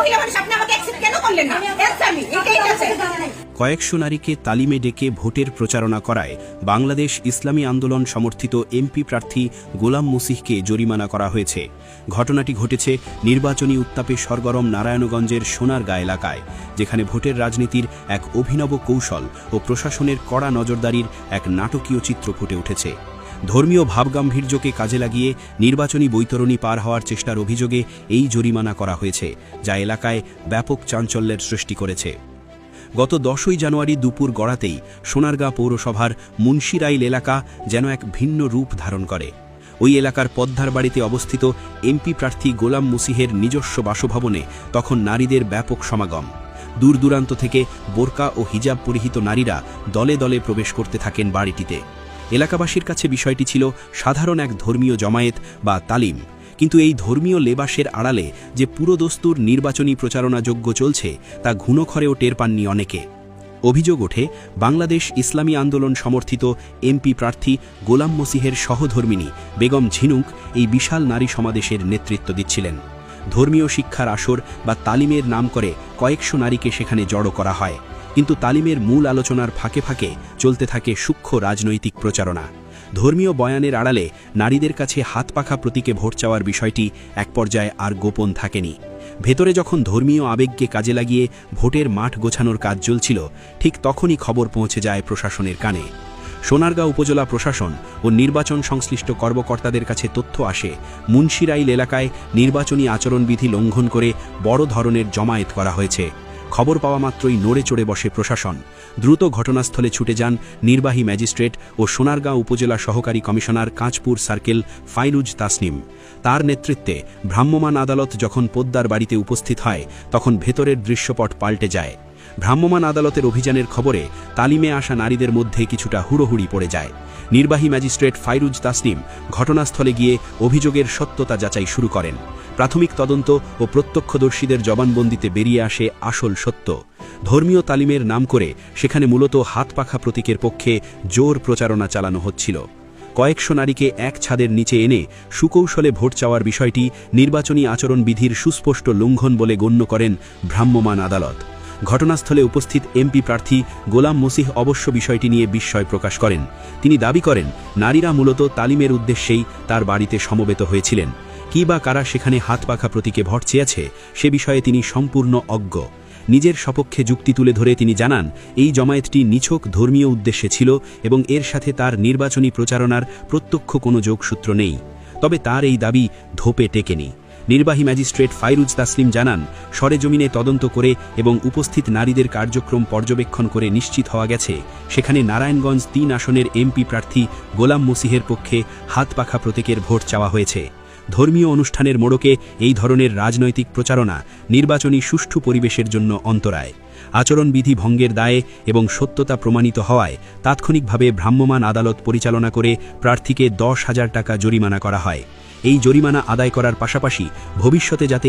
মহিলা মানুষ আপনি আমাকে অ্যাকসেপ্ট কেন করলেন না? Answer এটাই আছে। কয়েকশো নারীকে তালিমে ডেকে ভোটের প্রচারণা করায় বাংলাদেশ ইসলামী আন্দোলন সমর্থিত এমপি প্রার্থী গোলাম মুসিহকে জরিমানা করা হয়েছে। ঘটনাটি ঘটেছে নির্বাচনী উত্তাপে সরগরম নারায়ণগঞ্জের সোনারগা এলাকায় যেখানে ভোটের রাজনীতির এক অভিনব কৌশল ও প্রশাসনের কড়া নজরদারির এক নাটকীয় চিত্র ফুটে উঠেছে। ধর্মীয় ভাবগাম্ভীর্যকে কাজে লাগিয়ে নির্বাচনী বৈতরণী পার হওয়ার চেষ্টার অভিযোগে এই জরিমানা করা হয়েছে, যা এলাকায় ব্যাপক চাঞ্চল্যের সৃষ্টি করেছে। গত দশই জানুয়ারি দুপুর গড়াতেই সোনারগাঁ পৌরসভার মুন্সিরাইল এলাকা যেন এক ভিন্ন রূপ ধারণ করে। ওই এলাকার পদ্মার বাড়িতে অবস্থিত এমপি প্রার্থী গোলাম মুসিহের নিজস্ব বাসভবনে তখন নারীদের ব্যাপক সমাগম। দূর দূরান্ত থেকে বোরকা ও হিজাব পরিহিত নারীরা দলে দলে প্রবেশ করতে থাকেন বাড়িটিতে। এলাকাবাসীর কাছে বিষয়টি ছিল সাধারণ এক ধর্মীয় জমায়েত বা তালিম। কিন্তু এই ধর্মীয় লেবাসের আড়ালে যে পুরোদস্তুর নির্বাচনী প্রচারণাযোগ্য চলছে, তা ঘুণোখরেও টের পাননি অনেকে। অভিযোগ ওঠে, বাংলাদেশ ইসলামী আন্দোলন সমর্থিত এমপি প্রার্থী গোলাম মসিহের সহধর্মিনী বেগম ঝিনুক এই বিশাল নারী সমাবেশের নেতৃত্ব দিচ্ছিলেন। ধর্মীয় শিক্ষার আসর বা তালিমের নাম করে কয়েকশো নারীকে সেখানে জড়ো করা হয়। কিন্তু তালিমের মূল আলোচনার ফাঁকে ফাঁকে চলতে থাকে সূক্ষ্ম রাজনৈতিক প্রচারণা। ধর্মীয় বয়ানের আড়ালে নারীদের কাছে হাত পাখা প্রতীকে ভোট চাওয়ার বিষয়টি এক পর্যায়ে আর গোপন থাকেনি। ভেতরে যখন ধর্মীয় আবেগকে কাজে লাগিয়ে ভোটের মাঠ গোছানোর কাজ চলছিল, ঠিক তখনই খবর পৌঁছে যায় প্রশাসনের কানে। সোনারগাঁও উপজেলা প্রশাসন ও নির্বাচন সংশ্লিষ্ট কর্মকর্তাদের কাছে তথ্য আসে, মুন্সিরাইল এলাকায় নির্বাচনী আচরণবিধি লঙ্ঘন করে বড় ধরনের জমায়েত করা হয়েছে। খবর পাওয়া মাত্রই নড়ে চড়ে বসে প্রশাসন। দ্রুত ঘটনাস্থলে ছুটে যান নির্বাহী ম্যাজিস্ট্রেট ও সোনারগাঁও উপজেলা সহকারী কমিশনার কাঁচপুর সার্কেল ফাইরুজ তাসনিম। তার নেতৃত্বে ভ্রাম্যমাণ আদালত যখন পোদ্দার বাড়িতে উপস্থিত হয়, তখন ভেতরের দৃশ্যপট পাল্টে যায়। ভ্রাম্যমাণ আদালতের অভিযানের খবরে তালিমে আসা নারীদের মধ্যে কিছুটা হুড়োহুড়ি পড়ে যায়। নির্বাহী ম্যাজিস্ট্রেট ফাইরুজ তাসনিম ঘটনাস্থলে গিয়ে অভিযোগের সত্যতা যাচাই শুরু করেন। প্রাথমিক তদন্ত ও প্রত্যক্ষদর্শীদের জবানবন্দিতে বেরিয়ে আসে আসল সত্য। ধর্মীয় তালিমের নাম করে সেখানে মূলত হাত পাখা প্রতীকের পক্ষে জোর প্রচারণা চালানো হচ্ছিল। কয়েকশো নারীকে এক ছাদের নিচে এনে সুকৌশলে ভোট চাওয়ার বিষয়টি নির্বাচনী আচরণবিধির সুস্পষ্ট লঙ্ঘন বলে গণ্য করেন ভ্রাম্যমাণ আদালত। ঘটনাস্থলে উপস্থিত এমপি প্রার্থী গোলাম মসিহ অবশ্য বিষয়টি নিয়ে বিস্ময় প্রকাশ করেন। তিনি দাবি করেন, নারীরা মূলত তালিমের উদ্দেশ্যেই তার বাড়িতে সমবেত হয়েছিলেন। কি বা কারা সেখানে হাত পাখা প্রতীকে ভর চেয়েছে, সে বিষয়ে তিনি সম্পূর্ণ অজ্ঞ। নিজের সপক্ষে যুক্তি তুলে ধরে তিনি জানান, এই জমায়েতটি নিছক ধর্মীয় উদ্দেশ্যে ছিল এবং এর সাথে তার নির্বাচনী প্রচারণার প্রত্যক্ষ কোনো যোগসূত্র নেই। তবে তার এই দাবি ধোপে টেকেনি। নির্বাহী ম্যাজিস্ট্রেট ফাইরুজ তাসলিম জানান সরেজমিনে তদন্ত করে এবং উপস্থিত নারীদের কার্যক্রম পর্যবেক্ষণ করে নিশ্চিত হওয়া গেছে, সেখানে নারায়ণগঞ্জ তিন আসনের এমপি প্রার্থী গোলাম মসিহের পক্ষে হাত পাখা প্রতীকের ভোট চাওয়া হয়েছে। ধর্মীয় অনুষ্ঠানের মোড়কে এই ধরনের রাজনৈতিক প্রচারণা নির্বাচনী সুষ্ঠু পরিবেশের জন্য অন্তরায়। আচরণবিধি ভঙ্গের দায়ে এবং সত্যতা প্রমাণিত হওয়ায় তাৎক্ষণিকভাবে ভ্রাম্যমাণ আদালত পরিচালনা করে প্রার্থীকে দশ হাজার টাকা জরিমানা করা হয়। এই জরিমানা আদায় করার পাশাপাশি ভবিষ্যতে যাতে